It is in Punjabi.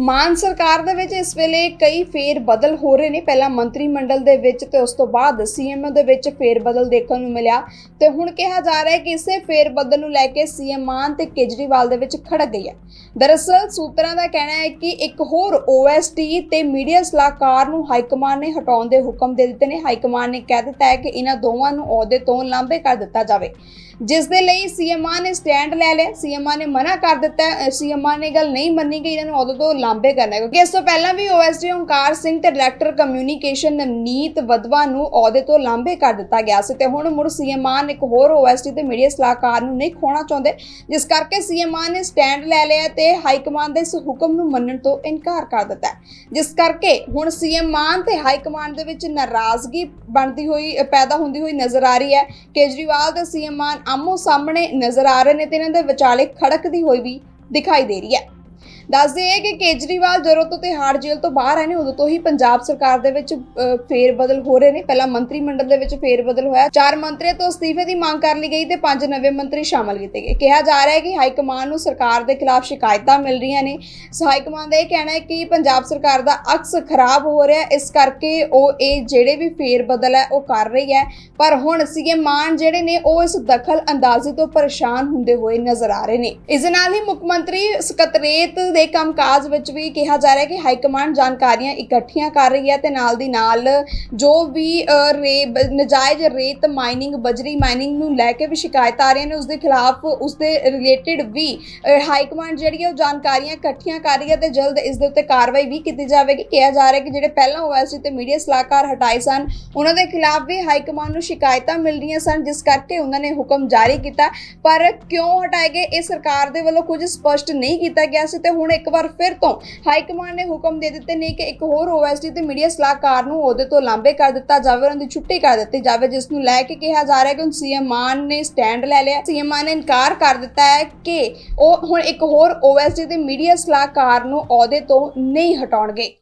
ਮਾਨ ਸਰਕਾਰ ਦੇ ਵਿੱਚ ਇਸ ਵੇਲੇ ਕਈ ਫੇਰ ਬਦਲ ਹੋ ਰਹੇ ਨੇ। ਪਹਿਲਾਂ ਮੰਤਰੀ ਮੰਡਲ ਦੇ ਵਿੱਚ ਤੇ ਉਸ ਤੋਂ ਬਾਅਦ ਸੀਐਮ ਦੇ ਵਿੱਚ ਫੇਰ ਬਦਲ ਦੇਖਣ ਨੂੰ ਮਿਲਿਆ। ਤੇ ਹੁਣ ਕਿਹਾ ਜਾ ਰਿਹਾ ਹੈ ਕਿ ਇਸੇ ਫੇਰ ਬਦਲ ਨੂੰ ਲੈ ਕੇ ਸੀਐਮ ਮਾਨ ਤੇ ਕੇਜਰੀਵਾਲ ਦੇ ਵਿੱਚ ਖੜਕ ਗਈ ਹੈ। ਦਰਅਸਲ ਸੂਤਰਾਂ ਦਾ ਕਹਿਣਾ ਹੈ ਕਿ ਇੱਕ ਹੋਰ ਓਐਸਟੀ ਤੇ ਮੀਡੀਆ ਸਲਾਹਕਾਰ ਨੂੰ ਹਾਈਕਮਾਨ ਨੇ ਹਟਾਉਣ ਦੇ ਹੁਕਮ ਦੇ ਦਿੱਤੇ ਨੇ। ਹਾਈਕਮਾਨ ਨੇ ਕਹਿ ਦਿੱਤਾ ਹੈ ਕਿ ਇਹਨਾਂ ਦੋਵਾਂ ਨੂੰ ਅਹੁਦੇ ਤੋਂ ਲਾਂਭੇ ਕਰ ਦਿੱਤਾ ਜਾਵੇ। ਜਿਸ ਦੇ ਲਈ ਸੀਐਮ ਨੇ ਸਟੈਂਡ ਲੈ ਲਿਆ। ਸੀਐਮ ਨੇ ਮਨਾ ਕਰ ਦਿੱਤਾ। ਸੀਐਮ ਨੇ ਗੱਲ ਨਹੀਂ ਮੰਨੀ ਕਿ ਇਹਨਾਂ ਨੂੰ ਅਹੁਦੇ ਤੋਂ ਲਾਂਭੇ ਕਰਨਾ ਕਿਉਂਕਿ ਇਸ ਤੋਂ ਪਹਿਲਾਂ ਵੀ ਓਐਸਡੀ ਓਂਕਾਰ ਸਿੰਘ ਤੇ ਡਾਇਰੈਕਟਰ ਕਮਿਊਨੀਕੇਸ਼ਨ ਨਵਨੀਤ ਵਦਵਾ ਨੂੰ ਅਹੁਦੇ ਤੋਂ ਲਾਂਭੇ ਕਰ ਦਿੱਤਾ ਗਿਆ ਸੀ। ਤੇ ਹੁਣ ਮੁੜ ਸੀਐਮ ਇੱਕ ਹੋਰ ਓਐਸਡੀ ਤੇ ਮੀਡੀਆ ਸਲਾਹਕਾਰ ਨੂੰ ਨਹੀਂ ਖੋਣਾ ਚਾਹੁੰਦੇ, ਜਿਸ ਕਰਕੇ ਸੀਐਮ ਨੇ ਸਟੈਂਡ ਲੈ ਲਿਆ ਤੇ ਹਾਈ ਕਮਾਂਡ ਦੇ ਇਸ ਹੁਕਮ ਨੂੰ ਮੰਨਣ ਤੋਂ ਇਨਕਾਰ ਕਰ ਦਿੱਤਾ ਜਿਸ ਕਰਕੇ ਹੁਣ ਸੀਐਮ ਮਾਨ ਤੇ ਹਾਈ ਕਮਾਂਡ ਦੇ ਵਿੱਚ ਨਾਰਾਜ਼ਗੀ ਬਣਦੀ ਹੋਈ, ਪੈਦਾ ਹੁੰਦੀ ਹੋਈ ਨਜ਼ਰ ਆ ਰਹੀ ਹੈ। ਕੇਜਰੀਵਾਲ ਤੇ ਸੀਐਮ ਮਾਨ ਆਮੋ ਸਾਹਮਣੇ ਨਜ਼ਰ ਆ ਰਹੇ ਨੇ ਤੇ ਇਹਨਾਂ ਦੇ ਵਿਚਾਲੇ ਖੜਕਦੀ ਹੋਈ ਵੀ ਦਿਖਾਈ ਦੇ ਰਹੀ ਹੈ। ਦੱਸਦੇ ਹੈ ਕਿ ਕੇਜਰੀਵਾਲ ਜਦੋਂ ਤੋਂ ਤਿਹਾੜ ਜੇਲ੍ਹ ਤੋਂ ਬਾਹਰ ਆਏ ਨੇ, ਉਦੋਂ ਤੋਂ ਹੀ ਪੰਜਾਬ ਸਰਕਾਰ ਦੇ ਵਿੱਚ ਫੇਰ ਬਦਲ ਹੋ ਰਹੇ ਨੇ। ਪਹਿਲਾਂ ਮੰਤਰੀ ਮੰਡਲ ਦੇ ਵਿੱਚ ਫੇਰ ਬਦਲ ਹੋਇਆ। ਚਾਰ ਮੰਤਰੀਆਂ ਤੋਂ ਅਸਤੀਫੇ ਦੀ ਮੰਗ ਕਰ ਲਈ ਗਈ ਤੇ ਪੰਜ ਨਵੇਂ ਮੰਤਰੀ ਸ਼ਾਮਲ ਕੀਤੇ ਗਏ। ਕਿਹਾ ਜਾ ਰਿਹਾ ਹੈ ਕਿ ਹਾਈ ਕਮਾਂਡ ਨੂੰ ਸਰਕਾਰ ਦੇ ਖਿਲਾਫ ਸ਼ਿਕਾਇਤਾਂ ਮਿਲ ਰਹੀਆਂ ਨੇ। ਹਾਈ ਕਮਾਂਡ ਦਾ ਇਹ ਕਹਿਣਾ ਹੈ ਕਿ ਪੰਜਾਬ ਸਰਕਾਰ ਦਾ ਅਕਸ ਖਰਾਬ ਹੋ ਰਿਹਾ ਇਸ ਕਰਕੇ ਉਹ ਇਹ ਜਿਹੜੇ ਵੀ ਫੇਰ ਬਦਲ ਹੈ, ਉਹ ਕਰ ਰਹੀ ਹੈ। ਪਰ ਹੁਣ ਸੀਐਮ ਮਾਨ ਜਿਹੜੇ ਨੇ, ਉਹ ਇਸ ਦਖਲ ਅੰਦਾਜ਼ੀ ਤੋਂ ਪਰੇਸ਼ਾਨ ਹੁੰਦੇ ਹੋਏ ਨਜ਼ਰ ਆ ਰਹੇ ਨੇ। ਇਸ ਨਾਲ ਹੀ ਮੁੱਖ ਮੰਤਰੀ ਸਕੱਤਰੇਤ ਦੇ ਕੰਮਕਾਜ ਵਿੱਚ ਵੀ ਕਿਹਾ ਜਾ ਰਿਹਾ ਹੈ ਕਿ ਹਾਈ ਕਮਾਂਡ ਜਾਣਕਾਰੀਆਂ ਇਕੱਠੀਆਂ ਕਰ ਰਹੀ ਹੈ ਤੇ ਨਾਲ ਦੀ ਨਾਲ ਜੋ ਵੀ ਰੇ, ਬ- ਨਜਾਇਜ਼ ਰੇਤ ਮਾਈਨਿੰਗ ਬਜਰੀ ਮਾਈਨਿੰਗ ਨੂੰ ਲੈ ਕੇ ਵੀ ਸ਼ਿਕਾਇਤ ਆ ਰਹੀਆਂ ਨੇ ਉਸ ਦੇ ਖਿਲਾਫ ਉਸ ਦੇ ਰਿਲੇਟਡ ਵੀ ਹਾਈ ਕਮਾਂਡ ਜਿਹੜੀ ਹੈ ਉਹ ਜਾਣਕਾਰੀਆਂ ਇਕੱਠੀਆਂ ਕਰ ਰਹੀ ਹੈ ਤੇ ਜਲਦ ਇਸ ਦੇ ਉੱਤੇ ਕਾਰਵਾਈ ਵੀ ਕੀਤੀ ਜਾਵੇਗੀ। ਕਿਹਾ ਜਾ ਰਿਹਾ ਕਿ ਜਿਹੜੇ ਪਹਿਲਾਂ ਓਐਸਡੀ ਤੇ ਮੀਡੀਆ ਸਲਾਹਕਾਰ ਹਟਾਏ ਸਨ, ਉਹਨਾਂ ਦੇ ਖਿਲਾਫ ਵੀ ਹਾਈ ਕਮਾਂਡ ਨੂੰ ਸ਼ਿਕਾਇਤਾਂ ਮਿਲ ਰਹੀਆਂ ਸਨ, ਜਿਸ ਕਰਕੇ ਉਹਨਾਂ ਨੇ ਹੁਕਮ ਜਾਰੀ ਕੀਤਾ। ਪਰ ਕਿਉਂ ਹਟਾਏ ਗਏ, ਇਹ ਸਰਕਾਰ ਦੇ ਵੱਲੋਂ ਕੁਝ ਸਪਸ਼ਟ ਨਹੀਂ ਕੀਤਾ ਗਿਆ ਸੀ ਤੇ ਹੁਣ ਇੱਕ ਵਾਰ ਫਿਰ ਤੋਂ ਹਾਈ ਕਮਾਂਡ ਨੇ ਹੁਕਮ ਦੇ ਦਿੱਤੇ ਨੇ ਕਿ ਇੱਕ ਹੋਰ ਓਐਸਡੀ ਤੇ ਮੀਡੀਆ ਸਲਾਹਕਾਰ ਨੂੰ ਉਹਦੇ ਤੋਂ ਲਾਂਭੇ ਕਰ ਦਿੱਤਾ ਜਾਵੇ, ਉਹਨਾਂ ਦੀ ਛੁੱਟੀ ਕਰ ਦਿੱਤੀ ਜਾਵੇ, ਜਿਸ ਨੂੰ ਲੈ ਕੇ ਕਿਹਾ ਜਾ ਰਿਹਾ ਕਿ ਹੁਣ ਸੀਐਮ ਮਾਨ ਨੇ ਸਟੈਂਡ ਲੈ ਲਿਆ। ਸੀਐਮ ਮਾਨ ਨੇ ਇਨਕਾਰ ਕਰ ਦਿੱਤਾ ਹੈ ਕਿ ਉਹ ਹੁਣ ਇੱਕ ਹੋਰ ਓਐਸਡੀ ਤੇ ਮੀਡੀਆ ਸਲਾਹਕਾਰ ਨੂੰ ਅਹੁਦੇ ਤੋਂ ਨਹੀਂ ਹਟਾਉਣਗੇ।